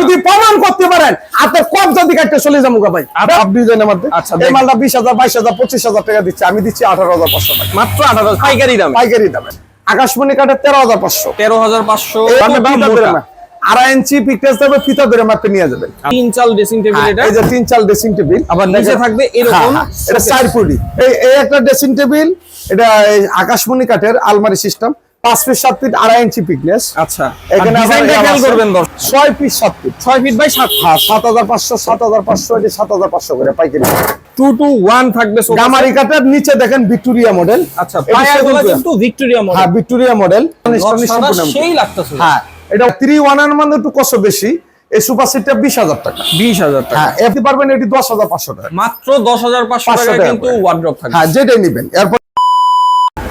যদি প্রমাণ করতে পারেন হাতে কম যদি কাটতে চলে যাব ভাই। আচ্ছা। সব ডিজাইনের মধ্যে? আচ্ছা, এই মালটা বিশ হাজার বাইশ হাজার পঁচিশ হাজার টাকা দিচ্ছে। আমি দিচ্ছি আঠারো হাজার পাঁচশো টাকা। মাত্র আঠারো পাইকারি দাম। পাইকারি দামে। আকাশমণি কাঠে তেরো হাজার পাঁচশো। তেরো হাজার পাঁচশো। আড়াই ইঞ্চি পিকটেস দেবে ফিতা ধরে মাপে নিয়ে যাবেন। তিন চাল ড্রেসিং টেবিল হ্যাঁ, এটা। এই যে তিন চাল ড্রেসিং টেবিল আবার নিচে থাকবে এরকম এটা চার ফুটি এই একটা ড্রেসিং টেবিল এটা আকাশমণি কাঠের আলমারি সিস্টেম পাঁচ ফিট সাত ফিট আড়াই ইঞ্চি পিকনেস আচ্ছা। এখানে আবার ডিজাইনটা ইয়াম খেয়াল আছে। করবেন ছয় পিস সাত ফিট ছয় ফিট বাই সাত হ্যাঁ সাত হাজার পাঁচশো সাত হাজার পাঁচশো এটি সাত হাজার পাঁচশো করে পাইকারি। টু টু ওয়ান থাকবে গামারি কাঠের নিচে দেখেন ভিক্টোরিয়া মডেল আচ্ছা কিন্তু ভিক্টোরিয়া মডেল হ্যাঁ ভিক্টোরিয়া মডেল সেই লাগতেছে। হ্যাঁ এটা থ্রি ওয়ানের মধ্যে একটু কষ্ট বেশি। এই সুপার সিটটা বিশ হাজার টাকা। বিশ হাজার টাকা। হ্যাঁ পারবেন এটি দশ হাজার পাঁচশো টাকা। মাত্র দশ হাজার পাঁচশো 500 টাকা কিন্তু ওয়ার্ড্রপ হ্যাঁ যেটাই নিবেন। এরপর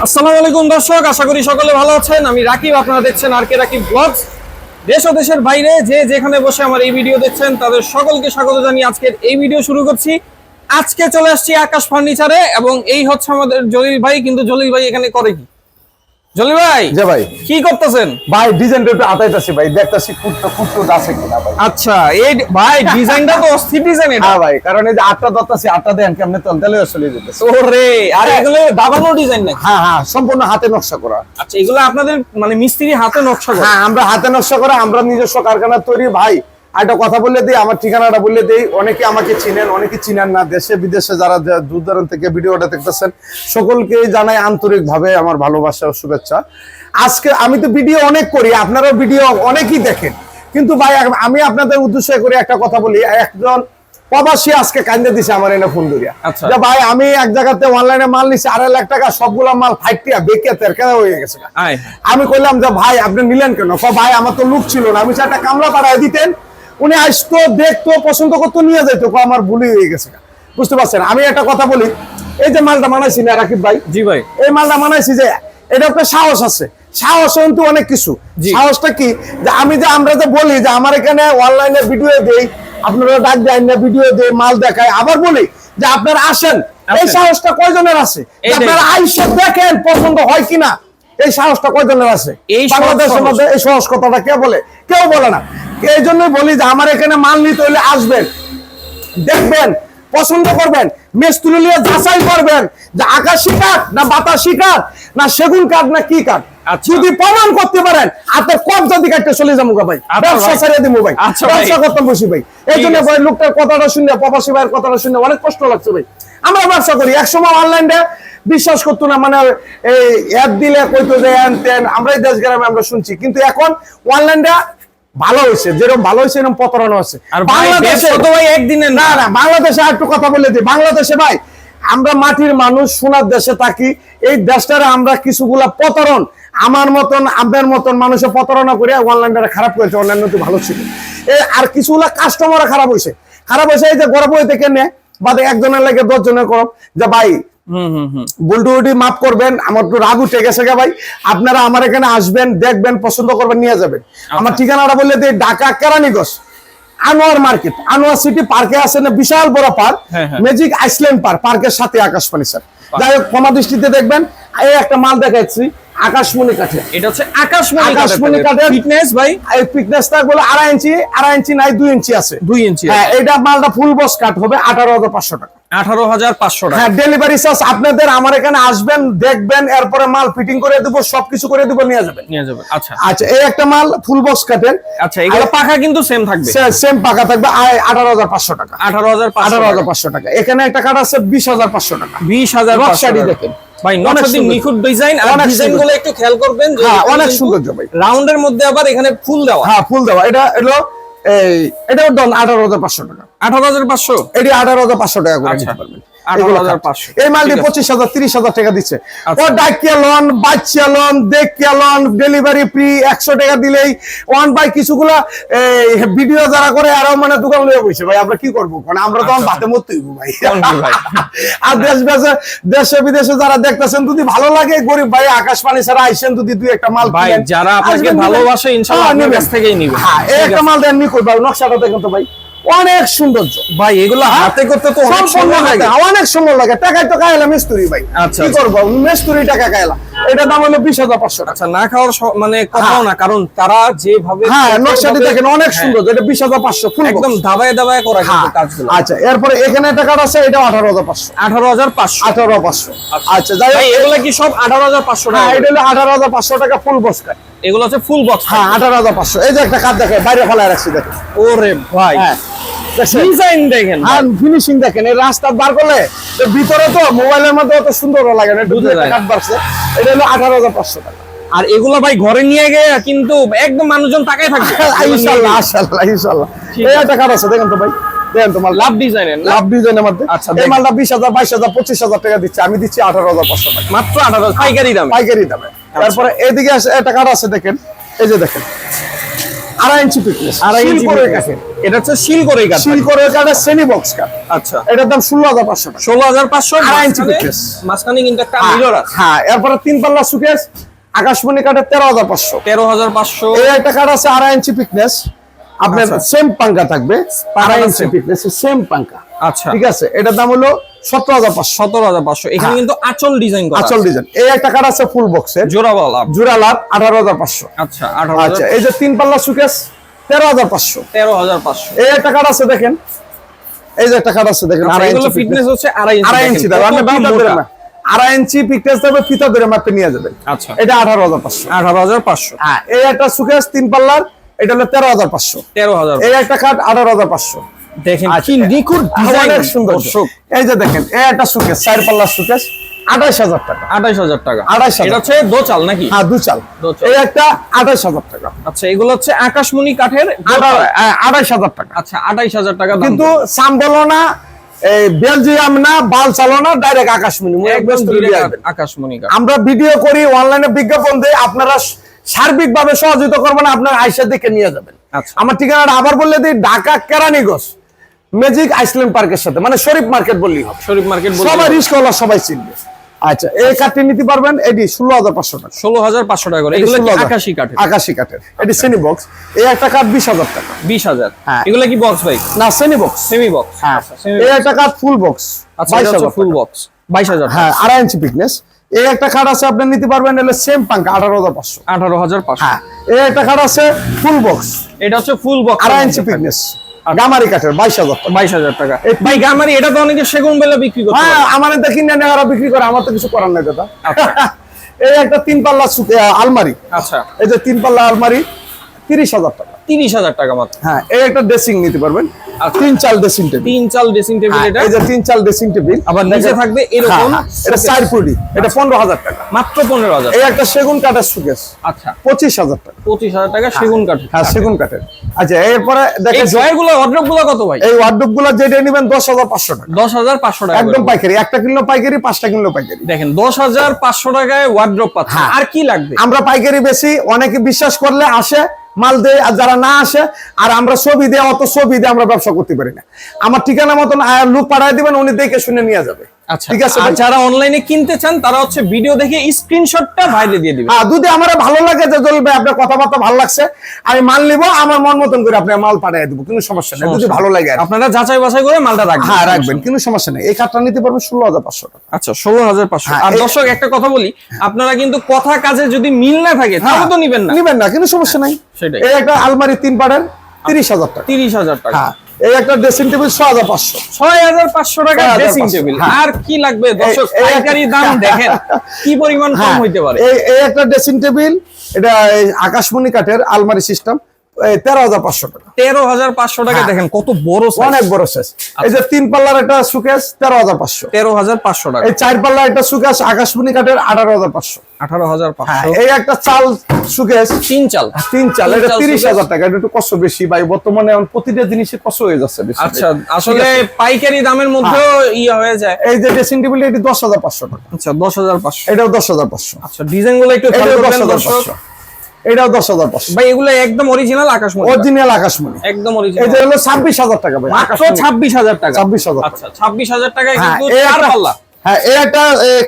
আসসালামু আলাইকুম দর্শক, আশা করি সকলে ভালো আছেন। আমি রাকিব, আপনারা দেখছেন আর কে রাকিব ব্লগস দেশ ও দেশের বাইরে যে যেখানে বসে আমার এই ভিডিও দেখছেন, তাদের সকলকে স্বাগত জানিয়ে আজকের এই ভিডিও শুরু করছি। আজকে চলে আসছি আকাশ ফার্নিচারে এবং এই হচ্ছে আমাদের জলিল ভাই, কিন্তু জলিল ভাই এখানে করে কি? জলিল ভাই যে ভাই। কি করতেছেন? ভাই ডিজাইনটা একটু আতাইতাছি ভাই দেখতাছি আছে কিনা ভাই। আচ্ছা এই ভাই ডিজাইনটা তো অস্থির ডিজাইন এটা। হ্যাঁ ভাই কারণ এই যে আটটা দত্তাছি আটটা দেন কেমনে চলে যেতেছে। ওরে আর এগুলো দাবানো ডিজাইন নাকি? হ্যাঁ হ্যাঁ সম্পূর্ণ হাতে নকশা করা। আচ্ছা এগুলো আপনাদের মানে মিস্ত্রি হাতে নকশা করে? হ্যাঁ আমরা হাতে নকশা করা আমরা নিজস্ব কারখানা তৈরি ভাই। আর একটা কথা বলে দিই আমার ঠিকানাটা বলে দিই। অনেকে আমাকে চিনেন অনেকে চিনেন না। দেশে বিদেশে যারা দূর দূরান্ত থেকে ভিডিওটা দেখতেছেন সকলকে জানাই আন্তরিক ভাবে আমার ভালোবাসা ও শুভেচ্ছা। আজকে আমি তো ভিডিও অনেক করি আপনারাও ভিডিও অনেকই দেখেন। কিন্তু ভাই আমি আপনাদের উদ্দেশ্য করে একটা কথা বলি। একজন প্রবাসী আজকে কান্দে দিছে আমার এনে ফোন ধরিয়া আচ্ছা। যে ভাই আমি এক জায়গাতে অনলাইনে মাল নিছি আড়াই লাখ টাকা সবগুলা মাল ফাইটিয়া বেকিয়া তেরকা হয়ে গেছে। আমি কইলাম যে ভাই আপনি নিলেন কেন? ভাই আমার তো লুক ছিল না। আমি একটা কামলা পাড়ায় দিতেন উনি আসতো দেখতো পছন্দ করতো নিয়ে যাইতো। আমার ভুলই হয়ে গেছে বুঝতে পারছেন? আমি একটা কথা বলি। এই যে মালটা মানাইছি না রাকিব ভাই? জি ভাই। এই মালটা মানাইছি যে এটা একটা সাহস আছে। সাহস কিন্তু অনেক কিছু। সাহসটা কি? যে আমি যে আমরা যে বলি যে আমার এখানে অনলাইনে ভিডিও দেই আপনারা ডাক দেন না ভিডিও দেই মাল দেখায়। আবার বলি যে আপনারা আসেন। এই। সাহসটা কয়জনের আছে। আপনারা আইসা দেখেন পছন্দ হয় কিনা। এই সাহসটা কয়জনের আছে? বাংলাদেশের সাহস। মধ্যে এই সহজ কথাটা কে বলে? কেউ বলে না। এই জন্যই বলি যে আমার এখানে মাল নিতে হলে আসবেন। দেখবেন পছন্দ করবেন মেস তুলে নিয়ে যাচাই করবেন যে আকাশি কাঠ না বাতাসি কাঠ না সেগুন কাঠ না কি কাঠ। আচ্ছা। যদি প্রমাণ করতে পারেন হাতে কম যদি কাটতে চলে যাব ভাই। আচ্ছা ব্যবসা ভাই। ছেড়ে ভাই। আচ্ছা ব্যবসা করতাম বসি ভাই। এই জন্য ভাই লোকটার কথাটা শুনে প্রবাসী ভাইয়ের কথাটা শুনে অনেক কষ্ট লাগছে ভাই। আমরা ব্যবসা করি। একসময় অনলাইনে বিশ্বাস করতো না মানে এই অ্যাপ দিলে কইতো যে ত্যান আমরাই দেশ গ্রামে আমরা শুনছি। কিন্তু এখন অনলাইনটা ভালো হয়েছে যেরকম ভালো হয়েছে এরকম প্রতারণা হচ্ছে ব্যবসা তো ভাই একদিনের না। না বাংলাদেশে আর একটু কথা বলে দিই। বাংলাদেশে ভাই আমরা মাটির মানুষ সোনার দেশে থাকি। এই দেশটারে আমরা কিছুগুলা প্রতারণ আমার মতন আপনার মতন মানুষের প্রতারণা করে অনলাইনটা খারাপ করেছে অনলাইন তো ভালো ছিল। আর কিছুগুলা কাস্টমার খারাপ হয়েছে খারাপ হয়েছে এই যে গরম হয়ে থেকে নে বাদে একজনের লাগে দশ জনের করব যে ভাই হুম হুম হুম। বুলটুটি মাফ করবেন আমার একটু রাগ উঠে গেছে গে ভাই। আপনারা আমার এখানে আসবেন দেখবেন পছন্দ করবেন নিয়ে যাবেন। আমার ঠিকানাটা বললে দিই ঢাকা কেরানীগঞ্জ। আনোয়ার মার্কেট। আনোয়ার সিটি পার্কে আছে না বিশাল বড় পার্ক। ম্যাজিক আইসল্যান্ড পার্ক পার্কের সাথে আকাশপানি স্যার। যাই হোক কমা দৃষ্টিতে দেখবেন এই একটা মাল দেখাচ্ছি আকাশমণি কাঠে এটা হচ্ছে আকাশমণি আকাশমণি কাঠের- ফিটনেস ভাই? এই ফিটনেসটা বলে আড়াই ইঞ্চি আড়াই ইঞ্চি নাই দুই ইঞ্চি আছে। দুই ইঞ্চি হ্যাঁ এটা মালটা ফুল বস কাট হবে আঠারো হাজার পাঁচশো টাকা। আঠারো হাজার পাঁচশো টাকা। হ্যাঁ ডেলিভারি চার্জ আপনাদের আমার এখানে আসবেন দেখবেন এরপরে মাল ফিটিং করে দেবো সবকিছু করে দেবো নিয়ে যাবেন। নিয়ে যাবেন আচ্ছা। আচ্ছা এই একটা মাল ফুল বক্স কাটেন। আচ্ছা এগুলো পাখা কিন্তু সেম থাকবে। সেম পাকা থাকবে আঠারো হাজার পাঁচশো টাকা। আঠারো হাজার আঠারো হাজার পাঁচশো টাকা। এখানে একটা কাঠ আছে বিশ হাজার পাঁচশো টাকা। বিশ হাজার দেখেন। ভাই অনেক নিখুঁত ডিজাইন আর ডিজাইনগুলো একটু খেয়াল করবেন হ্যাঁ, অনেক কিন্তু সৌন্দর্য ভাই। রাউন্ডের মধ্যে আবার এখানে ফুল দেওয়া। হ্যাঁ ফুল দেওয়া। এটা এই এটা ডন আঠারো হাজার পাঁচশো টাকা। আঠারো হাজার পাঁচশো? এটি আঠারো হাজার পাঁচশো টাকা করে আচ্ছা। নিতে পারবেন। 18,500 এই মালটি পঁচিশ হাজার তিরিশ হাজার টাকা দিচ্ছে। ও ডাকিয়া লন বাচ্চা লন দেখিয়া লন ডেলিভারি ফ্রি একশো টাকা দিলেই। ওয়ান বাই কিছুগুলা ভিডিও যারা করে আরও মানে দোকান লয়ে বসে ভাই আমরা কি করব? কারণ আমরা তখন ভাতে মরতে ভাই। কোন কি ভাই? আর দেশ দেশে দেশে বিদেশে যারা দেখতেছেন যদি ভালো লাগে গরিব ভাই আকাশ পানি ছাড়া আইসেন যদি দুই একটা মাল ভাই, যারা আপনাকে ভালোবাসে, ইনশাআল্লাহ হ্যাঁ, আপনার কাছ থেকেই নিবে। হ্যাঁ একটা মাল দেন নকশাটা দেখেন তো ভাই। অনেক সৌন্দর্য। ভাই এগুলো হাতে করতে তো অনেক সম্পূর্ণ লাগে। অনেক সময় লাগে। টাকায় তো খাইলাম মিস্তুরি ভাই। আচ্ছা, কি আচ্ছা। করব? মিস্তুরি টাকা খাইলাম এটা দাম হলো বিশ হাজার পাঁচশো টাকা। আচ্ছা না খাওয়ার মানে কথাও না কারণ তারা যেভাবে হ্যাঁ নকশাটি দেখেন অনেক হ্যাঁ, সুন্দর। এটা বিশ হাজার পাঁচশো ফুল একদম দাবায় দাবায় করা কাজগুলো। আচ্ছা এরপরে এখানে একটা কার্ড আছে এটা আঠারো হাজার পাঁচশো। আঠারো হাজার পাঁচশো। আঠারো পাঁচশো। আচ্ছা। যাই হোক। এগুলা কি সব আঠারো হাজার পাঁচশো হ্যাঁ টাকা এটা হলো আঠারো হাজার পাঁচশো টাকা ফুল বক্স কার্ড এগুলো হচ্ছে ফুল বক্স হ্যাঁ আঠারো হাজার পাঁচশো। এই যে একটা কার্ড দেখে বাইরে ফেলায় রাখছি দেখেন। ওরে ভাই। হ্যাঁ? ডিজাইন দেখেন হ্যাঁ ফিনিশিং দেখেন এই রাস্তা বার করলে ভিতরে তো মোবাইলের মধ্যে অত সুন্দর লাগে না কাট বাড়ছে। এটা হলো আঠারো হাজার পাঁচশো টাকা। আর এগুলো ভাই ঘরে নিয়ে গিয়ে কিন্তু একদম মানুষজন তাকাই থাকবে। ইনশাল্লাহ ইনশাল্লাহ ইনশাল্লাহ এই একটা কার্ড আছে দেখেন তো ভাই। দেখেন তো মাল লাভ ডিজাইনের লাভ ডিজাইনের মধ্যে। আচ্ছা, এই। মালটা বিশ হাজার বাইশ হাজার পঁচিশ হাজার টাকা দিচ্ছে। আমি দিচ্ছি আঠারো হাজার পাঁচশো টাকা। মাত্র আঠারো পাইকারি দাম। পাইকারি দামে। আচ্ছা। তারপরে এদিকে আছে একটা কার্ড আছে দেখেন। এই যে দেখেন। আড়াই ইঞ্চি আড়াই ইঞ্চি এটা হচ্ছে শিল করে কাঠ। সিল করে শ্রেণি বক্স কাঠ। আচ্ছা। এটার দাম ষোলো হাজার পাঁচশো টাকা। ষোলো হাজার পাঁচশো আড়াই ইঞ্চি মাঝখানে- কিন্তু একটা হ্যাঁ, মিরর আছে। হ্যাঁ এরপরে তিন পাল্লা সুকেস আকাশমণি কাঠের তেরো হাজার পাঁচশো। তেরো হাজার পাঁচশো। এই একটা কাঠ আছে আড়াই ইঞ্চি পিকনেস আপনার আচ্ছা। সেম পাঙ্কা থাকবে। আড়াই ইঞ্চি। পিকনেস সেম পাঙ্কা আচ্ছা। ঠিক আছে? এটার দাম হলো সতেরো হাজার পাঁচশো সতেরো হাজার পাঁচশো। এখানে হ্যাঁ। কিন্তু আচল ডিজাইন আচল ডিজাইন এই একটা কাঠ আছে ফুল বক্সের জোড়া লাভ। আঠারো হাজার পাঁচশো। আচ্ছা আঠারো আচ্ছা এই যে তিন পাল্লা সুকেস তেরো হাজার পাঁচশো। তেরো হাজার পাঁচশো। এই একটা কাঠ আছে দেখেন। এই যে একটা কাঠ আছে দেখেন আড়াই ইঞ্চি ফিটনেস হচ্ছে আড়াই ইঞ্চি আড়াই ইঞ্চি কত আপনি দাম ধরে। মা- আড়াই ইঞ্চি পিকনেস দেবে ফিতা ধরে মাপে নিয়ে যাবেন আচ্ছা। এটা আঠারো হাজার পাঁচশো। আঠারো হাজার পাঁচশো। হ্যাঁ এই একটা সুকেস তিন পাল্লার এটা হলো তেরো হাজার পাঁচশো। তেরো হাজার এই একটা কাঠ আঠারো হাজার পাঁচশো। দেখেন আচ্ছা, কি নিখুঁত ডিজাইন সুন্দর এই যে দেখেন এই একটা সুকেস চার পাল্লার সুকেস আঠাইশ হাজার টাকা। আঠাইশ হাজার টাকা। 28,000 এটা হচ্ছে দোচাল নাকি? হ্যাঁ দু চাল দোচাল। এই একটা আঠাইশ হাজার টাকা। আচ্ছা এগুলো হচ্ছে আকাশমণি কাঠের আঠা- আঠাইশ হাজার টাকা। আচ্ছা আঠাইশ হাজার টাকা কিন্তু সাম বলো না এই বেলজিয়াম না বাল চালো না ডাইরেক্ট আকাশমণি। আকাশমণি আমরা ভিডিও করি অনলাইনে বিজ্ঞাপন দেই আপনারা সার্বিক ভাবে সহযোগিতা করবেন আপনার আইসা দেখে নিয়ে যাবেন। আচ্ছা। আমার ঠিকানাটা আবার বললে দিই ঢাকা কেরানীগঞ্জ। ম্যাজিক আইসল্যান্ড পার্কের সাথে মানে শরীফ মার্কেট বললেই হবে। শরীফ মার্কেট সবাই রিস্ক সবাই চিনবে। আচ্ছা এই কাঠটি নিতে পারবেন এটি ষোলো হাজার পাঁচশো টাকা। ষোলো হাজার পাঁচশো টাকা করে। এটি এগুলো কি 16,000 আকাশি কাঠের? আকাশি কাঠের। এটি সেনি বক্স এই একটা কাঠ বিশ হাজার টাকা। বিশ হাজার। হ্যাঁ। এগুলো কি বক্স ভাই না সেনি বক্স সেমি বক্স হ্যাঁ এই একটা কাঠ ফুল বক্স আচ্ছা ফুল বক্স বাইশ হাজার হ্যাঁ আড়াই ইঞ্চি পিকনেস এই একটা খাট আছে আপনি নিতে পারবেন হলে সেম পাঙ্কা আঠারো হাজার পাঁচশো। আঠারো হাজার পাঁচশো। হ্যাঁ এই একটা খাট আছে ফুল বক্স এটা হচ্ছে ফুল বক্স আড়াই ইঞ্চি পিকনেস গামারি কাঠের বাইশ হাজার বাইশ হাজার টাকা। ভাই গামারি এটা তো অনেকে সেগুন বেলা বিক্রি করে হ্যাঁ আমার দেখি না নেওয়ারা বিক্রি করে আমার তো কিছু করার নাই দাদা। এই একটা তিন পাল্লা আলমারি। আচ্ছা। এই যে তিন পাল্লা আলমারি তিরিশ হাজার টাকা। তিরিশ হাজার টাকা মাত্র। হ্যাঁ এই একটা ড্রেসিং নিতে পারবেন। আচ্ছা। তিন চাল ড্রেসিং টেবিল তিন চাল ড্রেসিং টেবিল এটা। এই যে তিন চাল ড্রেসিং টেবিল আবার নিচে থাকবে এরকম এটা চার ফুটি এটা পনেরো হাজার টাকা। মাত্র পনেরো হাজার এই একটা সেগুন কাঠের সুকেস আচ্ছা। পঁচিশ হাজার টাকা। পঁচিশ হাজার টাকা সেগুন হ্যাঁ সেগুন কাঠের। আচ্ছা এরপরে দেখেন জয়েরগুলো অর্ডার কত ভাই? এই যেটা নেবেন দশ হাজার পাঁচশো টাকা। দশ হাজার পাঁচশো টাকা একদম পাইকারি। একটা কিলো পাইকারি পাঁচটা কিলো পাইকারি। দেখেন দশ হাজার পাঁচশো টাকায় ওয়ার্ড্রপ পাচ্ছে হ্যাঁ। আর কি লাগবে? আমরা পাইকারি বেশি অনেকে বিশ্বাস করলে আসে মাল দেয় আর যারা না আসে আর আমরা ছবি দিয়ে অত ছবি দিয়ে আমরা ব্যবসা করতে পারি না। আমার ঠিকানা মতন লোক পাঠায় দিবেন উনি দেখে শুনে নিয়ে যাবে। আচ্ছা ঠিক আছে যারা অনলাইনে কিনতে চান তারা হচ্ছে ভিডিও দেখে স্ক্রিনশটটা বাইরে দিয়ে দিবে হ্যাঁ যদি আমার ভালো লাগে যে জল আপনার কথাবার্তা ভালো লাগছে আমি মাল নিব আমার মন মতন করে আপনার মাল পাঠিয়ে দেবো কোনো সমস্যা নেই। যদি ভালো লাগে আপনারা যাচাই বাছাই করে মালটা রাখবেন। হ্যাঁ রাখবেন কোনো সমস্যা নেই। এই কাঠটা নিতে পারবেন ষোলো হাজার পাঁচশো টাকা। আচ্ছা ষোলো হাজার পাঁচশো। হ্যাঁ, আর দর্শক একটা কথা বলি আপনারা কিন্তু কথা কাজে যদি মিল না থাকে তাহলে তো নিবেন না। নিবেন না কোনো সমস্যা নাই। সেটাই। এই একটা আলমারি তিন পাড়ের তিরিশ হাজার টাকা। তিরিশ হাজার টাকা। হ্যাঁ এই একটা ড্রেসিং টেবিল ছ হাজার পাঁচশো ছয় হাজার পাঁচশো। টাকা ড্রেসিং টেবিল হ্যাঁ। আর কি লাগবে? দর্শক পাইকারি দাম দেখেন কি পরিমাণ কম হ্যাঁ, হইতে পারে। এই একটা ড্রেসিং টেবিল এটা আকাশমণি কাঠের আলমারি সিস্টেম তেরো হাজার পাঁচশো টাকা। তেরো হাজার পাঁচশো টাকা হ্যাঁ। দেখেন কত বড় অনেক বড় সাইজ এই যে তিন পাল্লার একটা সুকেস তেরো হাজার পাঁচশো। তেরো হাজার পাঁচশো টাকা। এই চার পাল্লার একটা সুকেস আকাশমণি কাঠের আঠারো হাজার পাঁচশো। আঠারো হাজার হ্যাঁ এই একটা চাল তিন চাল। তিন চাল এটা তিরিশ হাজার টাকা এটা একটু কষ্ট বেশি ভাই। বর্তমানে এখন প্রতিটা কষ্ট হয়ে যাচ্ছে আচ্ছা আসলে পাইকারি দামের মধ্যেও ইয়ে হয়ে যায়। এই যে ড্রেসিং টেবিল এটি দশ হাজার পাঁচশো টাকা। আচ্ছা দশ হাজার পাঁচশো। এটাও দশ হাজার পাঁচশো। আচ্ছা ডিজাইনগুলো একটু এটাও দশ হাজার পাঁচশো। এটাও দশ হাজার পাঁচশো। ভাই এগুলো একদম অরিজিনাল আকাশ অরিজিনাল আকাশমণি। একদম অরিজিনাল হলো ছাব্বিশ হাজার টাকা ভাই মাত্র ছাব্বিশ হাজার টাকা। ছাব্বিশ হাজার। আচ্ছা ছাব্বিশ হাজার টাকায় হ্যাঁ কিন্তু চার পাল্লা। হ্যাঁ এই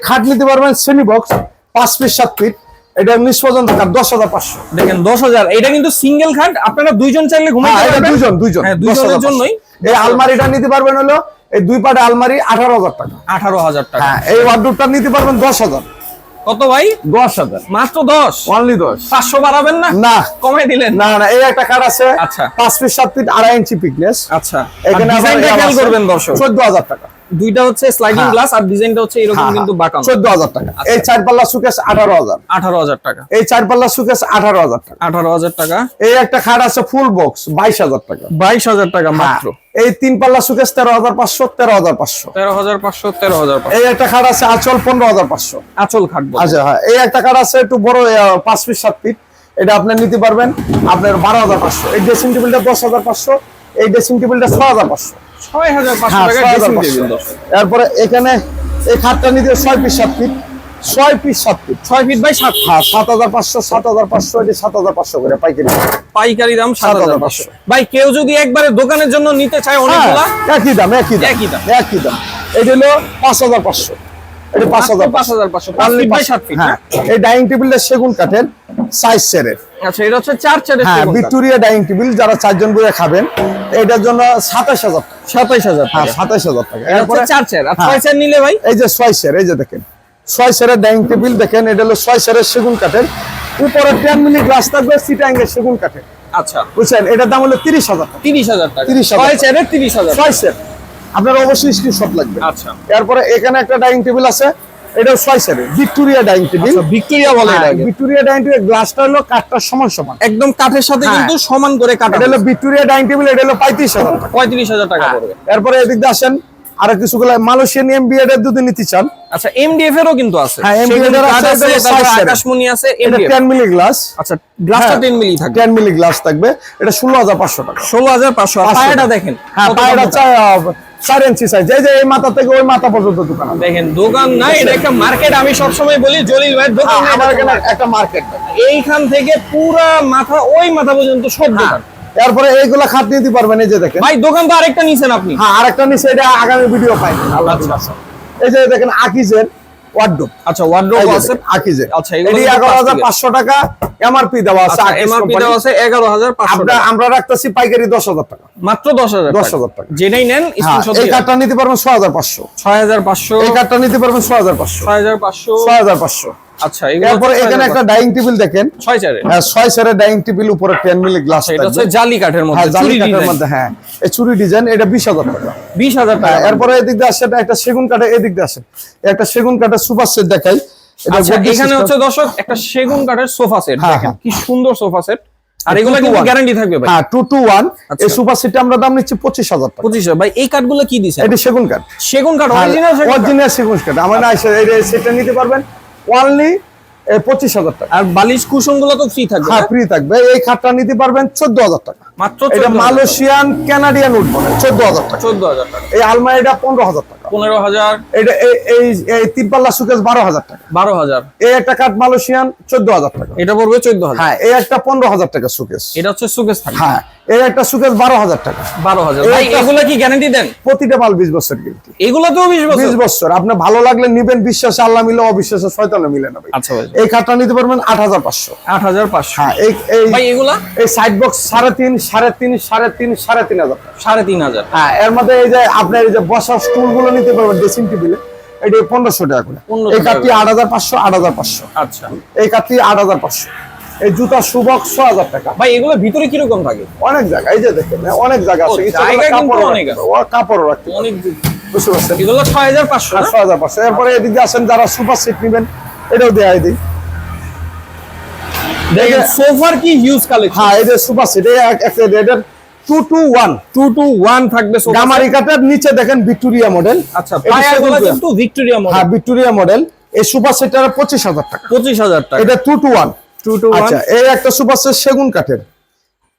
খাট নিতে পারবেন সেমি বক্স পাঁচ ফিট সাত ফিট এটা নিচ পর্যন্ত দশ হাজার পাঁচশো। দেখেন দশ হাজার। এটা কিন্তু সিঙ্গেল খাট আপনারা দুইজন চাইলে হ্যাঁ এটা পারবেন। দুইজন দুইজন। হ্যাঁ 10,500 দুইজনের জন্যই। এই আলমারিটা নিতে পারবেন হলো এই দুই পাটে আলমারি আঠারো হাজার টাকা। আঠারো হাজার টাকা। হ্যাঁ এই ওয়ার্ডরোবটা নিতে পারবেন দশ হাজার। কত ভাই? দশ হাজার। মাত্র দশ? অনলি দশ। পাঁচশো বাড়াবেন না? না। কমাই দিলেন। না না এই একটা কার্ড আছে। আচ্ছা। পাঁচ ফিট সাত ফিট আড়াই ইঞ্চি পিকনেস আচ্ছা। এখানে করবেন দর্শক। চোদ্দ হাজার টাকা। দুইটা হচ্ছে স্লাইডিং হ্যাঁ। গ্লাস আর ডিজাইনটা হচ্ছে এরকম হ্যাঁ, হ্যাঁ। কিন্তু বাঁকানো। 14000 আচ্ছা। টাকা। এই চার পাল্লা সুকেস 18000 18000 টাকা। এই চার পাল্লা সুকেস 18000 টাকা। 18000 টাকা। এই একটা খাট আছে ফুল বক্স 22000 টাকা। 22000 টাকা মাত্র। এই তিন পাল্লা সুকেস 13500 13500 13500 13500 এই একটা খাট আছে আচল 15500 আচল খাট আচ্ছা হ্যাঁ। এই একটা খাট আছে একটু বড় 5 ফিট 7 ফিট এটা আপনি নিতে পারবেন আপনার 12500 এই ড্রেসিং টেবিলটা 10500 এই ড্রেসিং টেবিলটা 6500 এরপরে এখানে এই খাটটা নিতে ছয় পিস সাত ফিট ছয় পিস সাত ফিট ছয় ফিট বাই সাত হ্যাঁ সাত হাজার পাঁচশো সাত হাজার পাঁচশো এটি সাত হাজার পাঁচশো করে পাইকারি পাইকারি দাম সাত হাজার পাঁচশো। ভাই কেউ যদি একবারে দোকানের জন্য নিতে চায় অনেকগুলা হ্যাঁ, একই দাম একই দাম একই দাম। একই দাম। এটা হলো পাঁচ হাজার পাঁচশো। এটা পাঁচ হাজার পাঁচ হাজার পাঁচশো পাঁচ Only ফিট বাই সাত ফিট হ্যাঁ। এই ডাইনিং টেবিলটা সেগুন কাঠের সাইজ সেরের। আচ্ছা এটা হচ্ছে চার চারের হ্যাঁ ভিক্টোরিয়া ডাইনিং টেবিল যারা চারজন বইয়ে খাবেন এটার জন্য সাতাশ হাজার টাকা। সাতাইশ হাজার হ্যাঁ সাতাশ হাজার টাকা। এরপরে চার হ্যাঁ। ছয় চেয়ার নিলে ভাই? এই যে ছয় এই যে দেখেন। ছয় ডাইনিং টেবিল দেখেন এটা হলো ছয় সেরের সেগুন কাঠের। উপরে টেন মিলি গ্লাস থাকবে সিটাঙ্গের সেগুন কাঠের। আচ্ছা। বুঝছেন? এটার দাম হলো তিরিশ হাজার তিরিশ হাজার টাকা। 30,000 ছয় চেয়ারের তিরিশ হাজার ছয় সের আপনার অবশ্যই স্ক্রিনশট লাগবে। আচ্ছা। এরপরে এখানে একটা ডাইনিং টেবিল আছে। এটাও ছয় সেরের ভিক্টোরিয়া ডাইনিং টেবিল। আচ্ছা, ভিক্টোরিয়া বলে এটাকে। ভিক্টোরিয়া ডাইনিং টেবিল গ্লাসটা হলো কাঠটার সমান সমান। একদম কাঠের সাথে হ্যাঁ। কিন্তু সমান করে কাটা এটা হলো ভিক্টোরিয়া ডাইনিং টেবিল এটা হলো পঁয়ত্রিশ হাজার পঁয়ত্রিশ হাজার টাকা পড়বে। এরপরে এদিক দিয়ে আসেন আরও কিছুগুলো মালয়েশিয়ান এমবিএড এর যদি নিতে চান। আচ্ছা এমডিএফ এরও কিন্তু আছে। হ্যাঁ, সেগুলো এর আছে। আকাশমণি আছে এটা MDF টেন মিলি গ্লাস আচ্ছা গ্লাসটা টেন মিলি থাকবে। টেন মিলি গ্লাস থাকবে। এটা ষোলো হাজার পাঁচশো টাকা। ষোলো হাজার পাঁচশো। আর পাঁচশো পায়াটা দেখেন হ্যাঁ কত পায়রা মোটা। চার ইঞ্চি সাইজ এই যে এই মাথা থেকে ওই মাথা পর্যন্ত দোকান দেখেন দোকান না এটা একটা মার্কেট আমি সবসময় বলি জলিল ভাই দোকান হ্যাঁ। একটা মার্কেট এইখান থেকে পুরা মাথা ওই মাথা পর্যন্ত সব দোকান। তারপরে এইগুলা খাট নিতে পারবেন এই যে দেখেন। ভাই দোকান তো আরেকটা নিছেন আপনি? হ্যাঁ আরেকটা নিছে এটা আগামী ভিডিও পাই। আল্লাহ আচ্ছা। এই যে দেখেন আকিজের ওয়ার্ডরোব আচ্ছা ওয়ার্ডরোব আছে? আকিজের। আচ্ছা এগুলো 11500 টাকা এমআরপি দেওয়া আছে আচ্ছা, এমআরপি দেওয়া আছে 11500 আমরা আমরা রাখতাছি পাইকারি 10000 টাকা। মাত্র 10000 10000 টাকা। যেটাই নেন হ্যাঁ, স্ক্রিনশট এই কার্ডটা নিতে পারবেন 6500 6500 এই কার্ডটা নিতে পারবেন 6500 6500 6500 আচ্ছা এগুলো এখানে একটা ডাইনিং টেবিল দেখেন। চারে? হ্যাঁ ডাইনিং টেবিল উপরে টেন মিলি গ্লাস আচ্ছা, এটা হচ্ছে জালি কাঠের মধ্যে হ্যাঁ চুরি কাঠের মধ্যে হ্যাঁ। এই চুরি ডিজাইন এটা বিশ হাজার টাকা। বিশ হাজার টাকা। হ্যাঁ, এদিক দিয়ে আসে একটা সেগুন কাঠে এদিক দিয়ে আসে একটা সেগুন কাঠের সুপার সেট দেখাই। আচ্ছা এখানে হচ্ছে দর্শক একটা সেগুন কাঠের সোফা সেট। হ্যাঁ, দেখেন হ্যাঁ। কি সুন্দর সোফা সেট। আর এগুলো কিন্তু। গ্যারান্টি থাকবে ভাই। হ্যাঁ টু টু ওয়ান। এই সুপার সেটে আমরা দাম নিচ্ছি পঁচিশ হাজার টাকা। পঁচিশ ভাই এই কাঠগুলো কি দিছে? এটি সেগুন কাঠ। সেগুন কাঠ অরিজিনাল সেগুন কাঠ? অরিজিনাল সেগুন কাঠ। আমার না নিতে পারবেন। অনলি পঁচিশ হাজার টাকা। আর বালিশ কুশনগুলো তো ফ্রি থাকবে হ্যাঁ ফ্রি থাকবে। এই খাটটা নিতে পারবেন চোদ্দ হাজার টাকা। মাত্র এটা মালয়েশিয়ান কানাডিয়ান উড বলে চোদ্দ টাকা। চোদ্দ হাজার টাকা। এই আলমারিটা পনেরো হাজার টাকা। পনেরো হাজার। এটা এই- এই এই তিনপাল্লা সুকেশ বারো টাকা। বারো হাজার। এই একটা কাঠ মালয়েশিয়ান চোদ্দ হাজার টাকা। এটা পড়বে চোদ্দ হাজার। হ্যাঁ এই একটা টাকা এটা হচ্ছে হ্যাঁ এই একটা সুকেশ বারো টাকা। বারো হাজার। এই ভাই একটা- কি গ্যারান্টি দেন? প্রতিটা মাল বছর এগুলোতেও বিশ বছর? বিশ বছর। আপনি ভালো লাগলে নিবেন বিশ্বাস আল্লাহ মিলে অবিশ্বাসে শয়তানে মিলে না ভাই আচ্ছা ভাই। এই খাটটা নিতে পারবেন আট হাজার পাঁচশো। আট হাজার পাঁচশো। হ্যাঁ এই এই ভাই এগুলা? এই সাইড বক্স সাড়ে তিন সাড়ে তিন সাড়ে তিন সাড়ে তিন হাজার। সাড়ে তিন হাজার। হ্যাঁ এর মধ্যে এই যে আপনার এই যে বসার স্টুলগুলো নিতে পারবেন ড্রেসিং টেবিলে এটি পনেরোশো টাকা করে। এই কাঠটি আট হাজার পাঁচশো আট হাজার পাঁচশো। আচ্ছা। এই কাঠটি আট হাজার পাঁচশো। এই জুতা সুবক ছ হাজার টাকা। ভাই এগুলো ভিতরে কীরকম থাকে? অনেক জায়গা এই যে দেখেন অনেক জায়গা আছে। অনেক রাখতে অনেক বুঝতে পারছেন? এগুলো ছয় হাজার পাঁচশো ছ হাজার পাঁচশো। এরপরে এদিকে আসেন যারা সুপার সিট নেবেন এটাও দেয়া দিই। দেখেন সোফার কি হিউজ কালেকশন হ্যাঁ এই যে সুপার সিট এটা two two one two two one থাকবে sofa set। গামারি নিচে দেখেন ভিক্টোরিয়া মডেল আচ্ছা পায়াগুলো কিন্তু ভিক্টোরিয়া মডেল হ্যাঁ ভিক্টোরিয়া মডেল এই সেটার পঁচিশ হাজার টাকা। পঁচিশ হাজার টাকা। এটা two two one two two one আচ্ছা এই একটা সুপার সেট সেগুন কাঠের।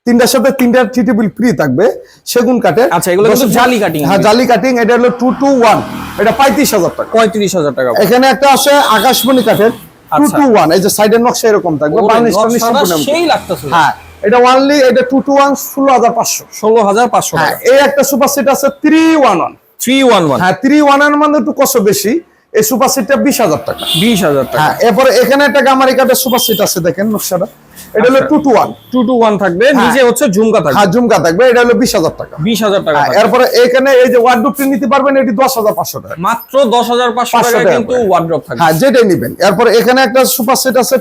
তিনটার সাথে তিনটার টি টেবিল ফ্রি থাকবে সেগুন কাঠের। আচ্ছা, এগুলো কিন্তু জালি cutting। হ্যাঁ জালি কাটিং এটা হলো টু টু ওয়ান এটা পঁয়ত্রিশ হাজার টাকা। পঁয়ত্রিশ হাজার টাকা। এখানে একটা আছে আকাশমণি কাঠের। টু আচ্ছা। টু ওয়ান এই যে সাইডের নকশা এরকম থাকবে ওরে, বার্নিশ টার্নিশ নকশাটা সম্পূর্ণ সেই লাগতেছে। হ্যাঁ এটা ওয়ানলি এটা টু টু ওয়ান ষোলো হাজার পাঁচশো। ষোলো হাজার পাঁচশো হ্যাঁ টাকা। এই একটা সুপার সেট আছে three one one three one one হ্যাঁ থ্রি ওয়ানের মানে একটু কষ্ট বেশি এই সুপার সেটটা বিশ হাজার টাকা। বিশ হাজার টাকা। হ্যাঁ এরপরে এখানে একটা গামারি কাঠের সুপার সেট আছে দেখেন নকশাটা। এটা হলো two two one two two one থাকবে নিচে হচ্ছে ঝুমকা থাকবে। হ্যাঁ ঝুমকা থাকবে এটা হলো বিশ হাজার টাকা। বিশ হাজার টাকা হ্যাঁ, এরপরে এখানে এই যে ওয়ার্ডরোবটি নিতে পারবেন এটি দশ হাজার পাঁচশো টাকা। মাত্র দশ হাজার পাঁচশো টাকা কিন্তু ওয়ার্ড্রপ থাকবে। হ্যাঁ যেটাই নিবেন। এরপরে এখানে একটা সুপার সেট আছে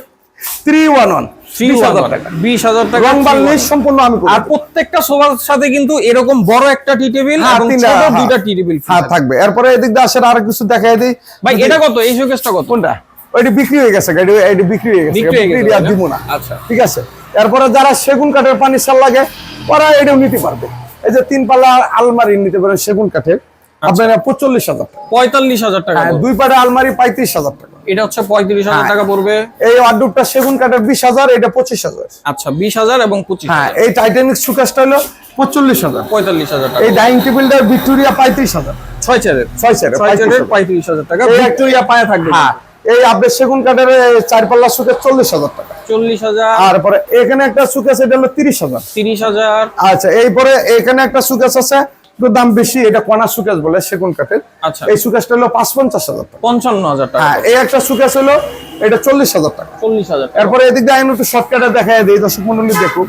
থ্রি ওয়ান ওয়ান বিশ হাজার টাকা। বিশ হাজার টাকা রং 311 সম্পূর্ণ আমি করে আর প্রত্যেকটা সোফার সাথে কিন্তু এরকম বড় একটা টি টেবিল হ্যাঁ, এবং তিনটা, ছোট হ্যাঁ। দুইটা টি টেবিল হ্যাঁ থাকবে। এরপরে এদিক দিয়ে আসেন আর কিছু দেখাই দিই। ভাই এটা কত? এই শোকেসটা কত? কোনটা? ওইটি বিক্রি হয়ে গেছে গাড়ি এটি বিক্রি হয়ে গেছে বিক্রি আর দিব না। আচ্ছা। ঠিক আছে? এরপরে যারা সেগুন কাঠের পানি সাল লাগে ওরা এটাও নিতে পারবে। এই যে তিন পাল্লা আলমারি নিতে পারেন সেগুন কাঠের আপনার পঁচল্লিশ হাজার টাকা। পঁয়তাল্লিশ হাজার টাকা হ্যাঁ, দুই পাড়ে আলমারি পঁয়ত্রিশ হাজার টাকা। এটা হচ্ছে পঁয়ত্রিশ হাজার হ্যাঁ। টাকা পড়বে। এই ওয়ার্ডরোবটা সেগুন কাঠের বিশ হাজার এটা পঁচিশ হাজার। আচ্ছা বিশ হাজার এবং পঁচিশ হ্যাঁ এই টাইটানিক সুকাসটা হলো পঁচল্লিশ হাজার। পঁয়তাল্লিশ হাজার এই ডাইনিং টেবিলটা ভিক্টোরিয়া পঁয়ত্রিশ হাজার। ছয় চারের ছয় চারের পঁয়ত্রিশ হাজার। টাকা। ভিক্টোরিয়া পায়া থাকবে। হ্যাঁ। এই আপনার সেগুন কাঠের চার পাল্লা সুকের চল্লিশ হাজার টাকা। চল্লিশ হাজার। আর পরে এখানে একটা এটা হলো তিরিশ হাজার। তিরিশ হাজার। আচ্ছা এই পরে এখানে একটা আছে একটু দাম বেশি এটা কণা সুকেস বলে সেগুন কাঠের। আচ্ছা। এই সুকেসটা হলো পাঁচ পঞ্চাশ হাজার টাকা। পঞ্চান্ন হাজার টাকা। হ্যাঁ এই একটা সুকেস হলো এটা চল্লিশ হাজার টাকা। চল্লিশ হাজার এরপরে এদিক দিয়ে আমি একটু শর্টকাটে দিই দর্শক মন্ডলী দেখুক।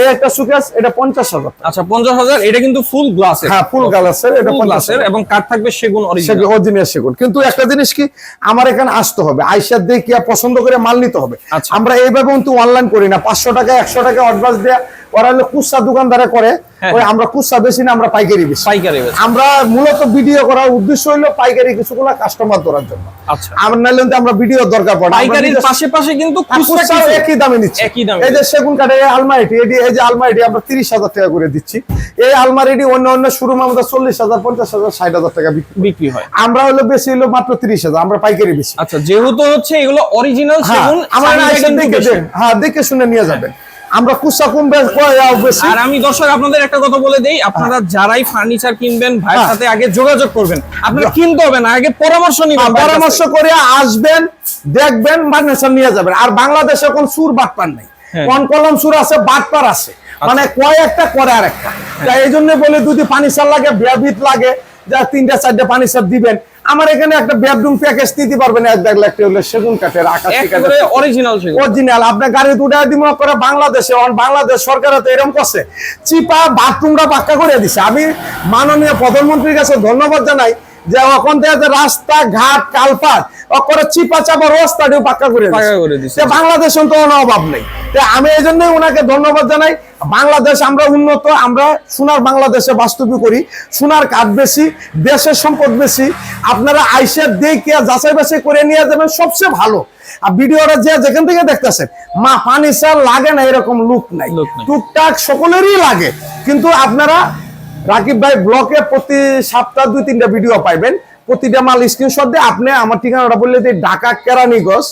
এই একটা সুকেস এটা পঞ্চাশ হাজার টাকা। আচ্ছা পঞ্চাশ হাজার এটা কিন্তু ফুল গ্লাসের হ্যাঁ ফুল গ্লাসের এটা ফুল পঞ্চাশ গ্লাসের এবং কাঠ থাকবে সেগুন অরিজিনাল অরিজিনাল সেগুন। কিন্তু একটা জিনিস কি আমার এখানে আসতে হবে। আইসার দিয়ে কি পছন্দ করে মাল নিতে হবে। আচ্ছা। আমরা এইভাবে কিন্তু অনলাইন করি না। পাঁচশো টাকা একশো টাকা অ্যাডভান্স দেওয়া ওরা হলো কুচ্ছা দোকানদারে করে। ওই আমরা কুচ্ছা বেশি না আমরা পাইকারি বেশি। পাইকারি। আমরা মূলত ভিডিও করার উদ্দেশ্য হলো পাইকারি কিছুগুলো কাস্টমার ধরার জন্য। আচ্ছা। আমরা ভিডিও দরকার পড়ে পাইকারির পাশে পাশে কিন্তু খুচরা একই দামে নিচ্ছি। একই দামে। এই যে সেগুন কাঠের আলমারিটি এটি এই যে আলমারিটি আমরা তিরিশ হাজার টাকা করে দিচ্ছি। এই আলমারিটি অন্য অন্য শুরু আমাদের চল্লিশ হাজার পঞ্চাশ হাজার ষাট হাজার টাকা বিক্রি হয়। আমরা হলো বেশি হলো মাত্র তিরিশ হাজার আমরা পাইকারি বেশি। আচ্ছা যেহেতু হচ্ছে এগুলো অরিজিনাল হ্যাঁ, সেগুন আমার দেখে হ্যাঁ দেখে শুনে নিয়ে যাবেন। আমরা কুসা কমবে বেশি আর আমি দর্শক আপনাদের একটা কথা বলে দেই আপনারা যারাই ফার্নিচার কিনবেন ভাইয়ের হ্যাঁ। সাথে আগে যোগাযোগ করবেন। আপনারা কিনতে হবে না আগে পরামর্শ নিবেন পরামর্শ করে আসবেন দেখবেন ফার্নিচার নিয়ে যাবেন। আর বাংলাদেশে কোন সুর বাটপার নাই। হ্যাঁ। কোন কলম সুর আছে বাটপার আছে। মানে কয় একটা করে আর একটা তাই এই জন্য বলে যদি পানি সার লাগে ব্যাবিত লাগে যা তিনটা চারটে সার দিবেন আমার এখানে একটা বেডরুম প্যাকেজ দিতে পারবেন এক দেড় লাখ টাকা হলে সেগুন কাঠের আকাশ অরিজিনাল সেগুন। অরিজিনাল আপনার গাড়ি দুটা দিব করে বাংলাদেশে অন বাংলাদেশ সরকার তো এরকম করছে। চিপা বাথরুমটা পাক্কা করে দিছে। আমি মাননীয় প্রধানমন্ত্রীর কাছে ধন্যবাদ জানাই। যে ওখান থেকে রাস্তা ঘাট কালপাত করে চিপা চাপা রাস্তাটিও পাকা করে। যে বাংলাদেশ তো কোনো অভাব নেই। আমি এই জন্যই ওনাকে ধন্যবাদ জানাই। বাংলাদেশ আমরা উন্নত আমরা সোনার বাংলাদেশে বাস্তবিক করি। সোনার কাঠ বেশি দেশের সম্পদ বেশি। আপনারা আইসে দেখে যাচাই বাছাই করে নিয়ে যাবেন সবচেয়ে ভালো। আর ভিডিওটা যে যেখান থেকে দেখতেছেন মা স্যার লাগে না এরকম লোক নাই। টুকটাক সকলেরই লাগে। কিন্তু আপনারা রাকিব ভাই ব্লকে প্রতি সপ্তাহ দুই তিনটা ভিডিও পাইবেন। প্রতিটা মাল স্ক্রিনশট দিয়ে আপনি আমার ঠিকানাটা বললে যে ঢাকা কেরানীগঞ্জ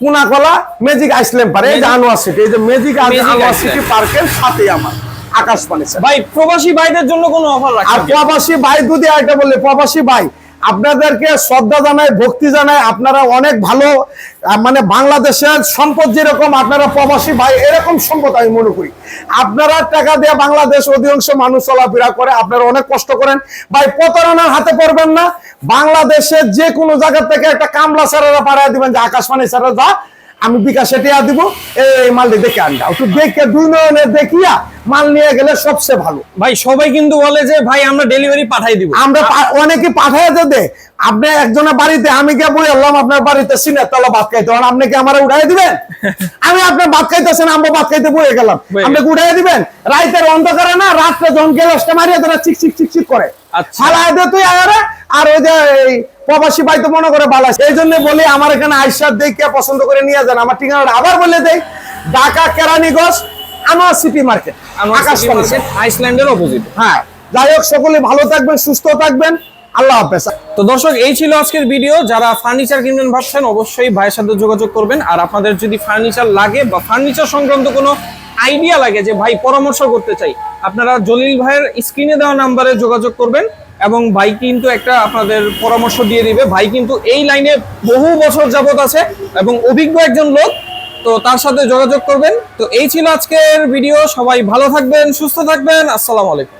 কুনাকলা ম্যাজিক আইসল্যান্ড পারে। এই যে আনোয়ার সিটি এই যে ম্যাজিক আনোয়ার। সিটি পার্কের সাথে আমার আকাশ পানি ভাই প্রবাসী ভাইদের জন্য কোনো অফার আর প্রবাসী ভাই যদি আরেকটা বললে প্রবাসী ভাই আপনাদেরকে শ্রদ্ধা জানাই, ভক্তি জানাই। আপনারা অনেক ভালো মানে বাংলাদেশের সম্পদ যেরকম, আপনারা প্রবাসী ভাই, এরকম সম্পদ আমি মনে করি। আপনারা টাকা দিয়ে বাংলাদেশ অধিকাংশ মানুষ চলাফেরা করে, আপনারা অনেক কষ্ট করেন। ভাই, প্রতারণার হাতে পড়বেন না। বাংলাদেশের যে কোনো জায়গা থেকে একটা কামলা স্যারেরা পাঠায় দিবেন, যে আকাশবাণী স্যারেরা যা, আমি বিকাশে টিয়া দিব। এই মালটি দেখে আনবা একটু দেখে দুই নয়নে দেখিয়া মাল নিয়ে গেলে সবচেয়ে ভালো। ভাই সবাই কিন্তু বলে যে ভাই আমরা ডেলিভারি পাঠাই দিব। আমরা অনেকে পাঠায় দে। আপনি একজনের বাড়িতে আমি কে বই এলাম আপনার বাড়িতে সিনের তলা ভাত খাইতে হন আপনি কি আমার উঠাই দিবেন? আমি আপনার ভাত খাইতেছেন আমরা ভাত খাইতে বয়ে গেলাম। আপনি উঠাই দিবেন? রাইতের অন্ধকারে না রাত্রে যখন গ্যাসটা মারিয়ে তোরা চিক চিক চিক চিক করে। আচ্ছা। দে তুই আরে আর ওই যে এই প্রবাসী ভাই তো মনে করে আছে। এই জন্য বলি আমার এখানে আইসার দেখে পছন্দ করে নিয়ে যান। আমার ঠিকানাটা আবার বলে দেই। Dhaka Keraniganj Anwar city market Akash market আইসল্যান্ডের opposite হ্যাঁ যাই হোক সকলে ভালো থাকবেন সুস্থ থাকবেন। আল্লাহ হাফেজ। তো দর্শক এই ছিল আজকের ভিডিও যারা ফার্নিচার কিনবেন ভাবছেন অবশ্যই ভাইয়ের সাথে যোগাযোগ করবেন। আর আপনাদের যদি ফার্নিচার লাগে বা ফার্নিচার সংক্রান্ত কোনো আইডিয়া লাগে যে ভাই পরামর্শ করতে চাই আপনারা জলিল ভাইয়ের স্ক্রিনে দেওয়া নাম্বারে যোগাযোগ করবেন এবং ভাই কিন্তু একটা আপনাদের পরামর্শ দিয়ে দিবে। ভাই কিন্তু এই লাইনে বহু বছর যাবত আছে এবং অভিজ্ঞ একজন লোক। তো তার সাথে যোগাযোগ করবেন। তো এই ছিল আজকের ভিডিও। সবাই ভালো থাকবেন, সুস্থ থাকবেন। আসসালামু আলাইকুম।